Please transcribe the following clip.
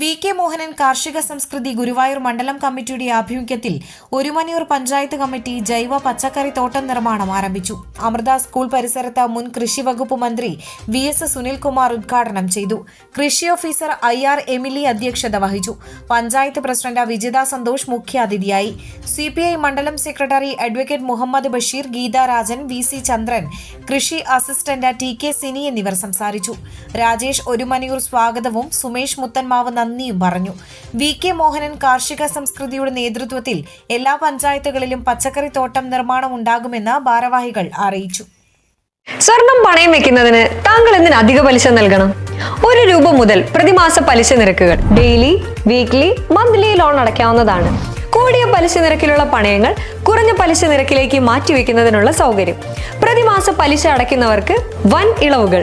V K Mohanan കാർഷിക സംസ്കൃതി ഗുരുവായൂർ മണ്ഡലം കമ്മിറ്റിയുടെ ആഭിമുഖ്യത്തിൽ ഒരുമനിയൂർ പഞ്ചായത്ത് കമ്മിറ്റി ജൈവ പച്ചക്കറി തോട്ടം നിർമ്മാണം ആരംഭിച്ചു. അമൃത സ്കൂൾ പരിസരത്ത് മുൻ കൃഷി വകുപ്പ് മന്ത്രി വി എസ് സുനിൽകുമാർ ഉദ്ഘാടനം ചെയ്തു. കൃഷി ഓഫീസർ ഐ ആർ എമിലി അധ്യക്ഷത വഹിച്ചു. പഞ്ചായത്ത് പ്രസിഡന്റ് വിജിത സന്തോഷ് മുഖ്യാതിഥിയായി. സി പി ഐ മണ്ഡലം secretary advocate Muhammad Basheer Geetha Rajan V C Chandran കൃഷി അസിസ്റ്റന്റ് ടി കെ സിനി എന്നിവർ സംസാരിച്ചു. രാജേഷ് ഒരുമനിയൂർ സ്വാഗതവും സുമേഷ് മുത്തൻമാവ് നന്ദിയും പറഞ്ഞു. വി കെ മോഹനൻ കാർഷിക സംസ്കൃതിയുടെ നേതൃത്വത്തിൽ എല്ലാ പഞ്ചായത്തുകളിലും പച്ചക്കറി തോട്ടം നിർമ്മാണം ഉണ്ടാകുമെന്ന് ഭാരവാഹികൾ അറിയിച്ചു. സ്വർണം പണയം വെക്കുന്നതിന് താങ്കൾ എന്തിന് അധിക പലിശ നൽകണം? ഒരു രൂപ മുതൽ പ്രതിമാസ പലിശ നിരക്കുകൾ ഡെയിലി വീക്ക്ലി മന്ത്ലി ലോൺ അടയ്ക്കാവുന്നതാണ്. കൂടിയ പലിശ നിരക്കിലുള്ള പണയങ്ങൾ കുറഞ്ഞ പലിശ നിരക്കിലേക്ക് മാറ്റിവെക്കുന്നതിനുള്ള സൗകര്യം. പ്രതിമാസ പലിശ അടയ്ക്കുന്നവർക്ക് വൻ ഇളവുകൾ.